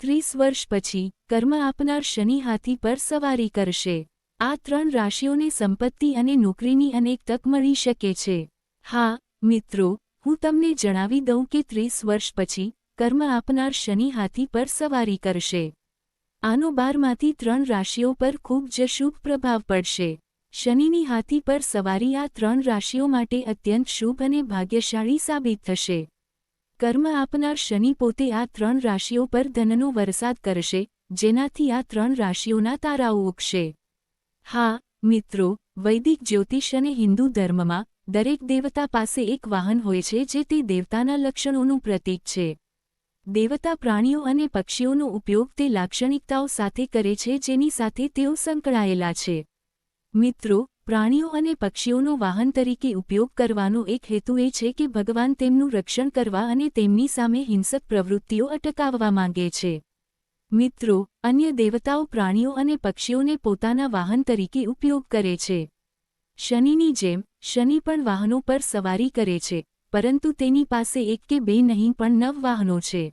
ત્રીસ વર્ષ પછી, કર્મ આપનાર શનિ હાથી પર સવારી કરશે. આ ત્રણ રાશિઓને સંપત્તિ અને નોકરીની અનેક તક મળી શકે છે. હા, મિત્રો, હું તમને જણાવી દઉં કે ત્રીસ વર્ષ પછી, કર્મ આપનાર શનિ હાથી પર સવારી કરશે. આનો બારમાંથી ત્રણ રાશિઓ પર ખૂબ જ શુભ પ્રભાવ પડશે. શનિની હાથી પર સવારી આ ત્રણ રાશિઓ માટે અત્યંત શુભ અને ભાગ્યશાળી સાબિત થશે. કર્મ આપનાર શનિ પોતે આ ત્રણ રાશિઓ પર ધનનો વરસાદ કરશે, જેનાથી આ ત્રણ રાશિઓના તારાઓ ઉગશે. હા, મિત્રો, વૈદિક જ્યોતિષ અને હિન્દુ ધર્મમાં દરેક દેવતા પાસે એક વાહન હોય છે જે તે દેવતાના લક્ષણોનું પ્રતીક છે. દેવતા પ્રાણીઓ અને પક્ષીઓનો ઉપયોગ તે લાક્ષણિકતાઓ સાથે કરે છે જેની સાથે તેઓ સંકળાયેલા છે. મિત્રો પ્રાણીઓ અને પક્ષીઓનો વાહન તરીકે ઉપયોગ કરવાનો એક હેતુ એ છે કે ભગવાન તેમનું રક્ષણ કરવા અને તેમની સામે હિંસક પ્રવૃત્તિઓ અટકાવવા માંગે છે. મિત્રો, અન્ય દેવતાઓ પ્રાણીઓ અને પક્ષીઓને પોતાના વાહન તરીકે ઉપયોગ કરે છે. શનિની જેમ, શનિ પણ વાહનો પર સવારી કરે છે, પરંતુ તેની પાસે એક કે બે નહીં પણ નવ વાહનો છે.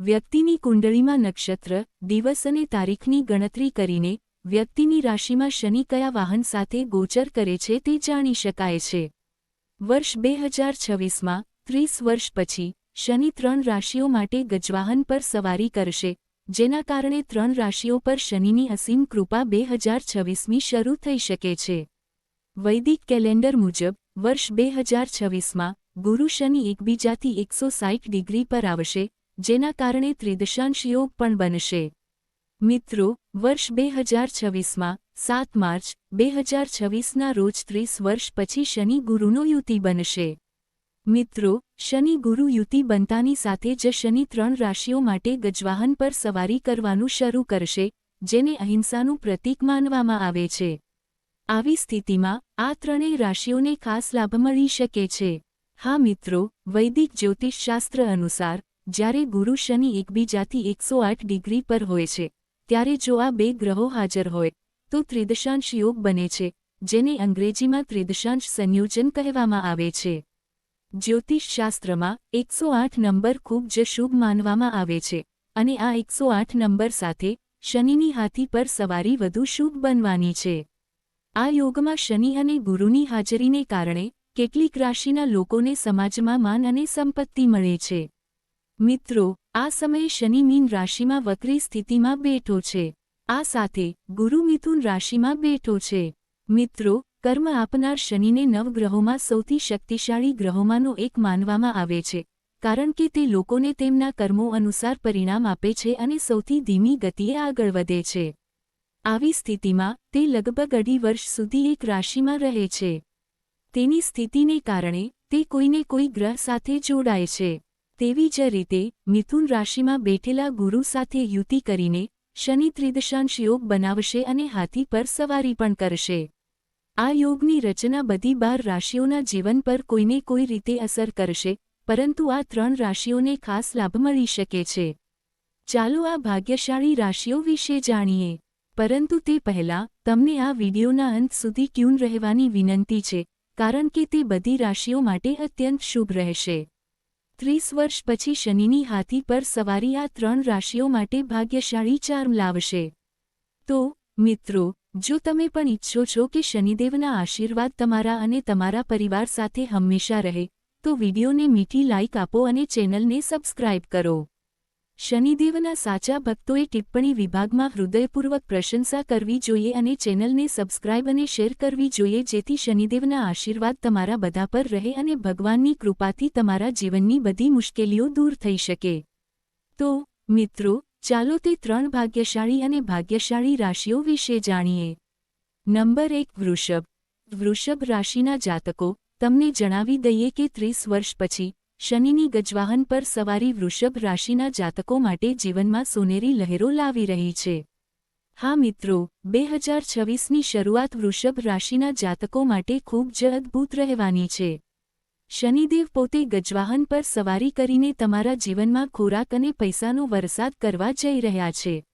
વ્યક્તિની કુંડળીમાં નક્ષત્ર, દિવસ અને તારીખની ગણતરી કરીને વ્યક્તિની રાશિમાં શનિ કયા વાહન સાથે ગોચર કરે છે તે જાણી શકાય છે. વર્ષ બે હજાર છવ્વીસમાં, ત્રીસ વર્ષ પછી, શનિ ત્રણ રાશિઓ માટે ગજવાહન પર સવારી કરશે, જેના કારણે ત્રણ રાશિઓ પર શનિની અસીમ કૃપા બે હજાર છવ્વીસમી શરૂ થઈ શકે છે. વૈદિક કેલેન્ડર મુજબ, વર્ષ બે હજાર છવ્વીસમાં, ગુરુ શનિ એકબીજાથી એકસો સાઠ ડિગ્રી પર આવશે, જેના કારણે ત્રિદશાંશ યોગ પણ બનશે. મિત્રો, વર્ષ બે હજાર છવ્વીસમાં, સાત માર્ચ બે હજાર છવ્વીસના રોજ ત્રીસ વર્ષ પછી શનિ ગુરુનો યુતિ બનશે. મિત્રો, શનિ ગુરુ યુતિ બનતાની સાથે જ શનિ ત્રણ રાશિઓ માટે ગજવાહન પર સવારી કરવાનું શરૂ કરશે, જેને અહિંસાનું પ્રતીક માનવામાં આવે છે. આવી સ્થિતિમાં, આ ત્રણેય રાશિઓને ખાસ લાભ મળી શકે છે. હા મિત્રો, વૈદિક જ્યોતિષશાસ્ત્ર અનુસાર, જ્યારે ગુરુ શનિ એકબીજાથી એકસો આઠ ડિગ્રી પર હોય છે ત્યારે જો આ બે ગ્રહો હાજર હોય, તો ત્રિદશાંશ યોગ બને છે, જેને અંગ્રેજીમાં ત્રિદશાંશ સંયોજન કહેવામાં આવે છે. જ્યોતિષશાસ્ત્રમાં એકસો આઠ નંબર ખૂબ જ શુભ માનવામાં આવે છે, અને આ એકસો આઠ નંબર સાથે શનિની હાથી પર સવારી વધુ શુભ બનવાની છે. આ યોગમાં શનિ અને ગુરુની હાજરીને કારણે કેટલીક રાશિના લોકોને સમાજમાં માન અને સંપત્તિ મળે છે. મિત્રો, આ સમયે શનિ મીન રાશિમાં વક્રી સ્થિતિમાં બેઠો છે. આ સાથે ગુરુ મિથુન રાશિમાં બેઠો છે. મિત્રો, કર્મ આપનાર શનિને નવગ્રહોમાં સૌથી શક્તિશાળી ગ્રહોમાંનો એક માનવામાં આવે છે, કારણ કે તે લોકોને તેમના કર્મો અનુસાર પરિણામ આપે છે અને સૌથી ધીમી ગતિએ આગળ વધે છે. આવી સ્થિતિમાં તે લગભગ અઢી વર્ષ સુધી એક રાશિમાં રહે છે. તેની સ્થિતિને કારણે તે કોઈને કોઈ ગ્રહ સાથે જોડાય છે. તેવી જ રીતે, મિથુન રાશિમાં બેઠેલા ગુરુ સાથે યુતિ કરીને, શનિ ત્રિદશાંશ યોગ બનાવશે અને હાથી પર સવારી પણ કરશે. આ યોગની રચના બધી બાર રાશિઓના જીવન પર કોઈને કોઈ રીતે અસર કરશે, પરંતુ આ ત્રણ રાશિઓને ખાસ લાભ મળી શકે છે. ચાલો આ ભાગ્યશાળી રાશિઓ વિશે જાણીએ. પરંતુ તે પહેલાં, તમને આ વિડિયોના અંત સુધી ટ્યુન રહેવાની વિનંતી છે, કારણ કે તે બધી રાશિઓ માટે અત્યંત શુભ રહેશે. ત્રીસ વર્ષ પછી શનિની હાથી પર સવારી આ ત્રણ રાશિઓ માટે ભાગ્યશાળી ચાર્મ લાવશે. તો, મિત્રો, જો તમે પણ ઈચ્છો છો કે શનિદેવના આશીર્વાદ તમારા અને તમારા પરિવાર સાથે હંમેશા રહે, તો વિડીયોને મીઠી લાઇક આપો અને ચેનલને સબસ્ક્રાઇબ કરો. શનિદેવના સાચા ભક્તોએ ટિપ્પણી વિભાગમાં હૃદયપૂર્વક પ્રશંસા કરવી જોઈએ અને ચેનલને સબસ્ક્રાઇબ અને શેર કરવી જોઈએ જેથી શનિદેવના આશીર્વાદ તમારા બધા પર રહે અને ભગવાનની કૃપાથી તમારા જીવનની બધી મુશ્કેલીઓ દૂર થઈ શકે. તો, મિત્રો, ચાલો તે ત્રણ ભાગ્યશાળી અને ભાગ્યશાળી રાશિઓ વિશે જાણીએ. નંબર એક, વૃષભ. વૃષભ રાશિના જાતકો, તમને જણાવી દઈએ કે ત્રીસ વર્ષ પછી શનિની ગજવાહન પર સવારી વૃષભ રાશિના જાતકો માટે જીવનમાં સોનેરી લહેરો લાવી રહી છે. હા મિત્રો, બે હજાર છવ્વીસની શરૂઆત વૃષભ રાશિના જાતકો માટે ખૂબ જ અદ્ભુત રહેવાની છે. શનિદેવ પોતે ગજવાહન પર સવારી કરીને તમારા જીવનમાં ખોરાક અને પૈસાનો વરસાદ કરવા જઈ રહ્યા છે.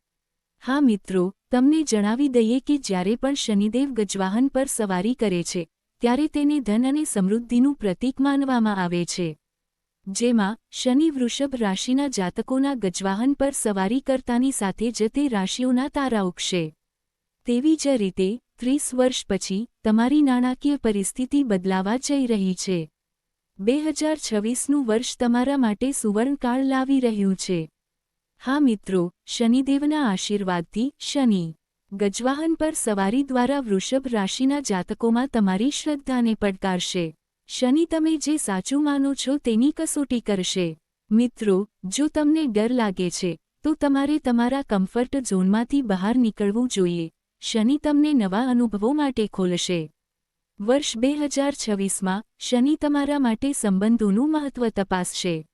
હા મિત્રો, તમને જણાવી દઈએ કે જ્યારે પણ શનિદેવ ગજવાહન પર સવારી કરે છે, ત્યારે તેને ધન અને સમૃદ્ધિનું પ્રતીક માનવામાં આવે છે. જેમાં શનિ વૃષભ રાશિના જાતકોના ગજવાહન પર સવારી કરતાની સાથે જ તે રાશિઓના તારા ઉગશે. તેવી જ રીતે, ત્રીસ વર્ષ પછી તમારી નાણાકીય પરિસ્થિતિ બદલાવા જઈ રહી છે. બે હજાર છવ્વીસનું વર્ષ તમારા માટે સુવર્ણકાળ લાવી રહ્યું છે. હા મિત્રો, શનિદેવના આશીર્વાદથી શનિ ગજવાહન પર સવારી દ્વારા વૃષભ રાશિના જાતકોમાં તમારી શ્રદ્ધાને પડકારશે. શનિ તમે જે સાચું માનો છો તેની કસોટી કરશે. મિત્રો, જો તમને ડર લાગે છે, તો તમારે તમારા કમ્ફર્ટ ઝોનમાંથી બહાર નીકળવું જોઈએ. શનિ તમને નવા અનુભવો માટે ખોલશે. વર્ષ બે હજાર છવ્વીસમાં શનિ તમારા માટે સંબંધોનું મહત્વ તપાસશે.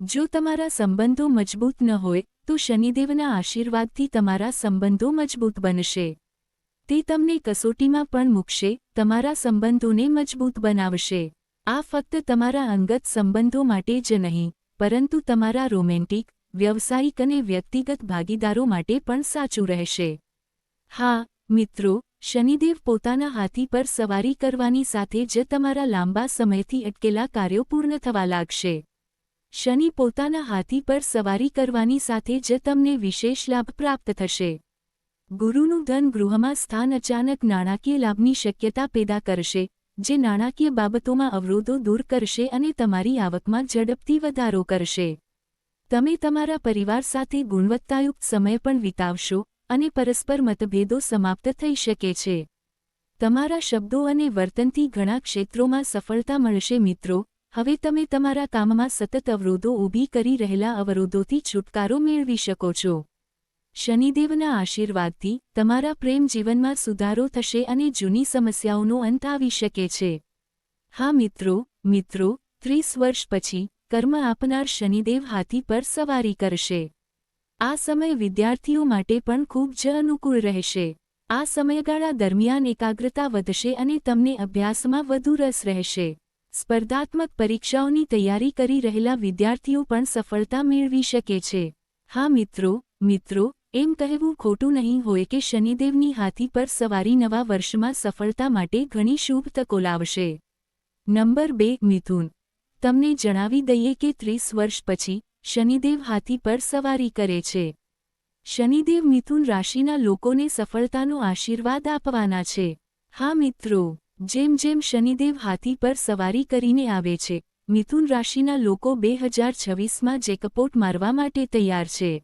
જો તમારા સંબંધો મજબૂત ન હોય, તો શનિદેવના આશીર્વાદથી તમારા સંબંધો મજબૂત બનશે. તે તમને કસોટીમાં પણ મૂકશે, તમારા સંબંધોને મજબૂત બનાવશે. આ ફક્ત તમારા અંગત સંબંધો માટે જ નહીં, પરંતુ તમારા રોમેન્ટિક, વ્યવસાયિક અને વ્યક્તિગત ભાગીદારો માટે પણ સાચું રહેશે. હા, મિત્રો, શનિદેવ પોતાના હાથી પર સવારી કરવાની સાથે જ તમારા લાંબા સમયથી અટકેલા કાર્યો પૂર્ણ થવા લાગશે. શનિ પોતાના હાથી પર સવારી કરવાની સાથે જ તમને વિશેષ લાભ પ્રાપ્ત થશે. ગુરુનું ધન ગૃહમાં સ્થાન અચાનક નાણાકીય લાભની શક્યતા પેદા કરશે, જે નાણાકીય બાબતોમાં અવરોધો દૂર કરશે અને તમારી આવકમાં ઝડપથી વધારો કરશે. તમે તમારા પરિવાર સાથે ગુણવત્તાયુક્ત સમય પણ વિતાવશો અને પરસ્પર મતભેદો સમાપ્ત થઈ શકે છે. તમારા શબ્દો અને વર્તનથી ઘણા ક્ષેત્રોમાં સફળતા મળશે મિત્રો, હવે તમે તમારા કામમાં સતત અવરોધો ઊભી કરી રહેલા અવરોધોથી છુટકારો મેળવી શકો છો. શનિદેવના આશીર્વાદથી તમારા પ્રેમ જીવનમાં સુધારો થશે અને જૂની સમસ્યાઓનો અંત આવી શકે છે. હા મિત્રો મિત્રો, ત્રીસ વર્ષ પછી કર્મ આપનાર શનિદેવ હાથી પર સવારી કરશે. આ સમય વિદ્યાર્થીઓ માટે પણ ખૂબ જ અનુકૂળ રહેશે. આ સમયગાળા દરમિયાન એકાગ્રતા વધશે અને તમને અભ્યાસમાં વધુ રસ રહેશે. સ્પર્ધાત્મક પરીક્ષાઓની તૈયારી કરી રહેલા વિદ્યાર્થીઓ પણ સફળતા મેળવી શકે છે. હા મિત્રો મિત્રો એમ કહેવું ખોટું નહીં હોય કે શનિદેવની હાથી પર સવારી નવા વર્ષમાં સફળતા માટે ઘણી શુભ તકો લાવશે. નંબર બે, મિથુન. તમને જણાવી દઈએ કે ત્રીસ વર્ષ પછી શનિદેવ હાથી પર સવારી કરે છે. શનિદેવ મિથુન રાશિના લોકોને સફળતાનો આશીર્વાદ આપવાના છે. હા મિત્રો, જેમ જેમ શનિદેવ હાથી પર સવારી કરીને આવે છે, મિથુન રાશિના લોકો બે હજાર છવ્વીસમાં જેકપોટ મારવા માટે તૈયાર છે.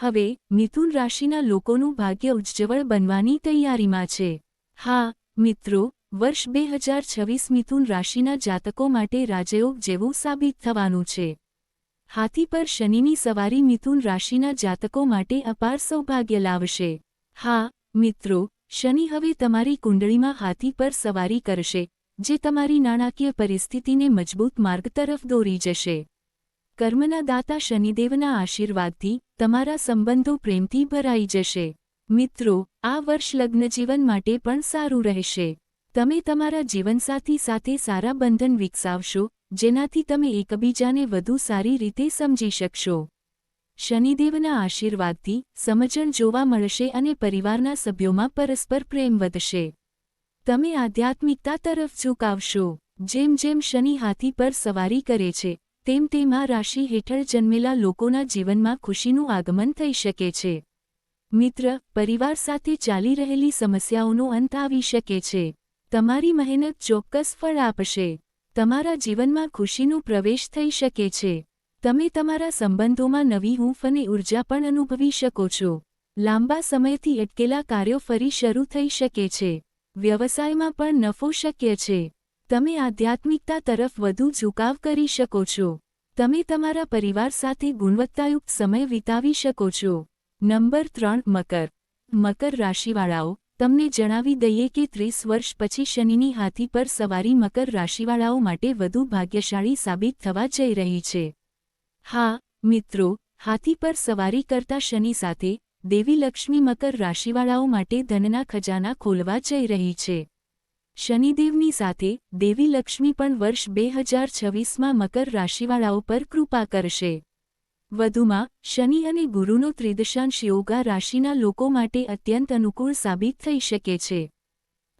હવે, મિથુન રાશિના લોકોનું ભાગ્ય ઉજ્જવળ બનવાની તૈયારીમાં છે. હા, મિત્રો, વર્ષ બે હજાર છવ્વીસ મિથુન રાશિના જાતકો માટે રાજયોગ જેવું સાબિત થવાનું છે. હાથી પર શનિની સવારી મિથુન રાશિના જાતકો માટે અપાર સૌભાગ્ય લાવશે. હા, મિત્રો, શનિ હવે તમારી કુંડળીમાં હાથી પર સવારી કરશે, જે તમારી નાણાકીય પરિસ્થિતિને મજબૂત માર્ગ તરફ દોરી જશે. કર્મના દાતા શનિદેવના આશીર્વાદથી તમારા સંબંધો પ્રેમથી ભરાઈ જશે. મિત્રો, આ વર્ષ લગ્નજીવન માટે પણ સારું રહેશે. તમે તમારા જીવનસાથી સાથે સારા બંધન વિકસાવશો, જેનાથી તમે એકબીજાને વધુ સારી રીતે સમજી શકશો. શનિદેવના આશીર્વાદથી સમજણ જોવા મળશે અને પરિવારના સભ્યોમાં પરસ્પર પ્રેમ વધશે. તમે આધ્યાત્મિકતા તરફ ઝુકાવશો, જેમ જેમ શનિ હાથી પર સવારી કરે છે તેમ તેમ રાશિ હેઠળ જન્મેલા લોકોના જીવનમાં ખુશીનું આગમન થઈ શકે છે. મિત્ર, પરિવાર સાથે ચાલી રહેલી સમસ્યાઓનો અંત આવી શકે છે. તમારી મહેનત ચોક્કસ ફળ આપશે. તમારા જીવનમાં ખુશીનો પ્રવેશ થઈ શકે છે. તમે તમારા સંબંધોમાં નવી હૂંફ અને ઊર્જા પણ અનુભવી શકો છો. લાંબા સમયથી અટકેલા કાર્યો ફરી શરૂ થઈ શકે છે. વ્યવસાયમાં પણ નફો શક્ય છે. તમે આધ્યાત્મિકતા તરફ વધુ ઝુકાવ કરી શકો છો. તમે તમારા પરિવાર સાથે ગુણવત્તાયુક્ત સમય વિતાવી શકો છો. નંબર ત્રણ, મકર. મકર રાશિવાળાઓ, તમને જણાવી દઈએ કે ત્રીસ વર્ષ પછી શનિની હાથી પર સવારી મકર રાશિવાળાઓ માટે વધુ ભાગ્યશાળી સાબિત થવા જઈ રહી છે. હા, મિત્રો, હાથી પર સવારી કરતા શનિ સાથે દેવી લક્ષ્મી મકર રાશિવાળાઓ માટે ધનના ખજાના ખોલવા જઈ રહી છે. શનિદેવની સાથે દેવી લક્ષ્મી પણ વર્ષ બે હજાર છવ્વીસમાં મકર રાશિવાળાઓ પર કૃપા કરશે. વધુમાં, શનિ અને ગુરુનો ત્રિદશાંશ યોગા રાશિના લોકો માટે અત્યંત અનુકૂળ સાબિત થઈ શકે છે.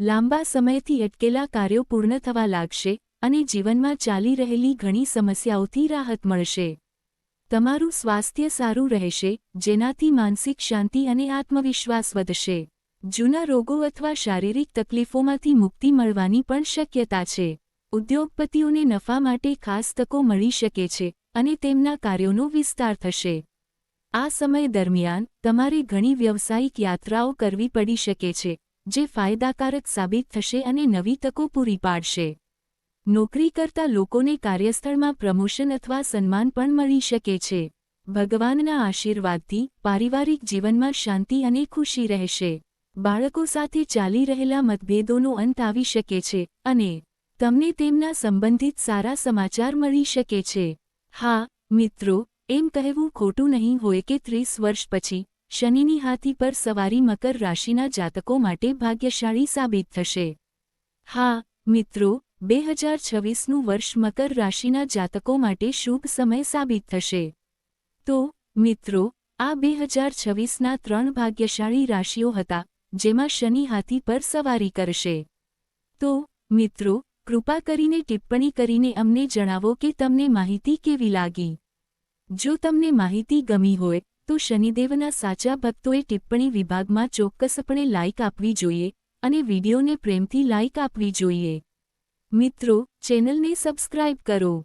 લાંબા સમયથી અટકેલા કાર્યો પૂર્ણ થવા લાગશે અને જીવનમાં ચાલી રહેલી ઘણી સમસ્યાઓથી રાહત મળશે. તમારું સ્વાસ્થ્ય સારું રહેશે, જેનાથી માનસિક શાંતિ અને આત્મવિશ્વાસ વધશે. જૂના રોગો અથવા શારીરિક તકલીફોમાંથી મુક્તિ મળવાની પણ શક્યતા છે. ઉદ્યોગપતિઓને નફા માટે ખાસ તકો મળી શકે છે અને તેમના કાર્યોનો વિસ્તાર થશે. આ સમય દરમિયાન તમારે ઘણી વ્યવસાયિક યાત્રાઓ કરવી પડી શકે છે, જે ફાયદાકારક સાબિત થશે અને નવી તકો પૂરી પાડશે. નોકરી કરતા લોકોને કાર્યસ્થળમાં પ્રમોશન અથવા સન્માન પણ મળી શકે છે. ભગવાનના આશીર્વાદથી પારિવારિક જીવનમાં શાંતિ અને ખુશી રહેશે. બાળકો સાથે ચાલી રહેલા મતભેદોનો અંત આવી શકે છે અને તમને તેમના સંબંધિત સારા સમાચાર મળી શકે છે. હા, મિત્રો, એમ કહેવું ખોટું નહીં હોય કે ત્રીસ વર્ષ પછી શનિની હાથી પર સવારી મકર રાશિના જાતકો માટે ભાગ્યશાળી સાબિત થશે. હા, મિત્રો, બે હજાર છવ્વીસનું વર્ષ મકર રાશિના જાતકો માટે શુભ સમય સાબિત થશે. તો, મિત્રો, આ બે હજાર છવ્વીસના ત્રણ ભાગ્યશાળી રાશિઓ હતા. જેમાં શનિ હાથી પર સવારી કરશે. તો, મિત્રો, કૃપા કરીને ટિપ્પણી કરીને અમને જણાવો કે તમને માહિતી કેવી લાગી. જો તમને માહિતી ગમી હોય, તો શનિદેવના સાચા ભક્તોએ ટિપ્પણી વિભાગમાં ચોક્કસપણે લાઇક આપવી જોઈએ અને વિડીયોને પ્રેમથી લાઇક આપવી જોઈએ. મિત્રો, ચેનલને સબસ્ક્રાઇબ કરો.